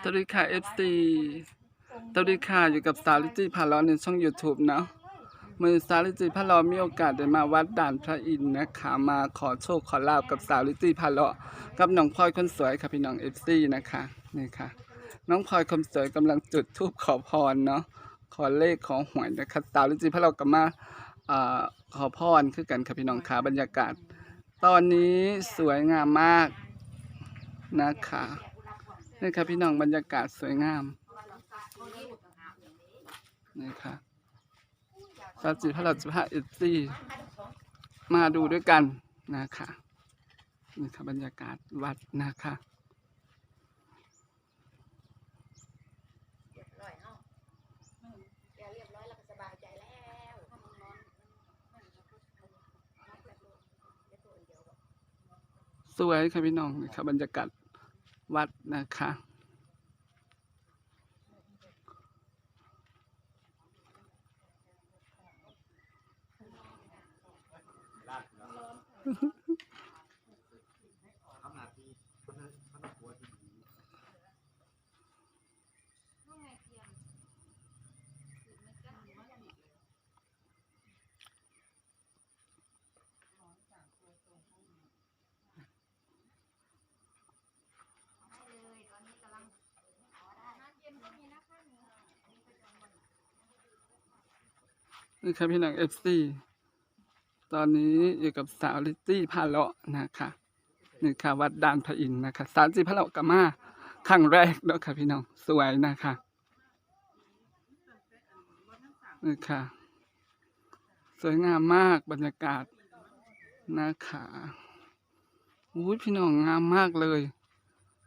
สวัสดีค่ะ FC สวัสดีค่ะอยู่กับสาวลิจิพาล้อในช่อง YouTube เนาะมือสาวลิจิพาล้อมีโอกาสได้มาวัดด่านพระอินทร์นะคะมาขอโชคขอลาบกับสาวลิจิพาล้อกับน้องพลอยคนสวยค่ะพี่น้อง FC นะคะนี่ค่ะ น้องพลอยคนสวยกำลังจุดธูปขอพรเนาะขอเลขขอหวยนะคะสาวลิจิพาล้อกับมาอ่าขอพรคือกันค่ะพี่น้องค่ะบรรยากาศ ตอนนี้สวยงามมากนะคะ นี่ครับพี่น้องบรรยากาศสวยงามนี่ค่ะสาจิพระรัชพระเอตีมาดูด้วยกันนะคะนี่ครับบรรยากาศวัดนะคะสวยค่ะพี่น้องนี่ครับบรรยากาศ วัดนะคะเลยตอนนี้กำลังขอได้น้ำเย็นก็มีนะคะนี่ นี่ค่ะพี่น้องเอฟซีตอนนี้อยู่กับสาวลิตตี้พาเลาะนะคะนี่ค่ะวัดด่านพระอินทร์นะคะสาวจีพาเลาะกับมาครั้งแรกเนาะค่ะพี่น้องสวยนะคะนี่ค่ะ สวยงามมากบรรยากาศนะคะอุ้ยพี่น้องงามมากเลย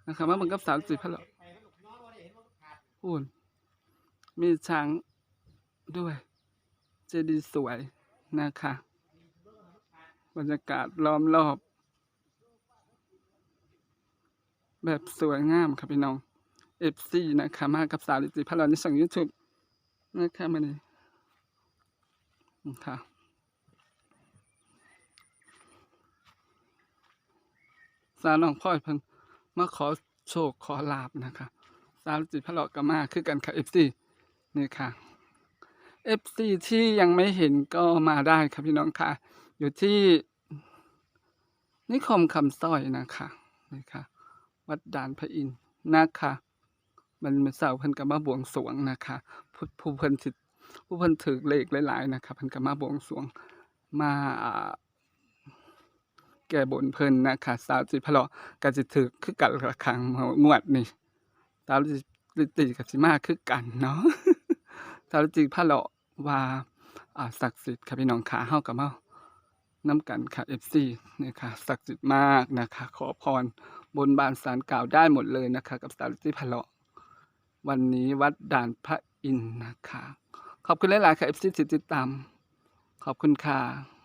นะคะมาเบิ่งกับสาวจีพาเลาะพูนมีช้างด้วย เจดีย์สวยนะคะ บรรยากาศล้อมรอบ แบบสวยงามครับพี่น้อง FC นะคะมากับสาวลิจิพลอนในช่อง YouTube นะคะมานี่ค่ะสาวน้องพ่อยเพิ่นมาขอโชคขอลาบนะคะ สาวลิจิพลอกก็มาคือกันค่ะ FC นี่ค่ะ FC ที่ยังไม่เห็นก็มาได้ครับพี่น้องค่ะ อยู่ที่ นิคมคำสร้อยนะคะนี่ค่ะวัดด่านพระอินทร์นะคะมันเป็นเสาร์พิ่นก็มาบวงสรวงนะคะผู้ผู้เพิ่นสิผู้เพิ่นถือเลขหลายๆนะคะพิ่นก็มาบวงสรวงมาแก้บนเพิ่นนะคะสาวจิพะเลาะก็สิถือคือกันละครั้งงวดนี่สาวจิติก็สิมาคือกันเนาะ สารจิพะเลาะว่าอ่าศักดิ์สิทธิ์ค่ะพี่น้องขาเฮากับเฮาน้ำกันค่ะ FC นี่ค่ะศักดิ์สิทธิ์มากนะคะ ขอพรบนบานสารกล่าวได้หมดเลยนะคะ กับสาวลิตี้พะเลาะวันนี้วัดด่านพระอินทร์นะคะ ขอบคุณหลายๆค่ะเอฟซีติดตาม ขอบคุณค่ะ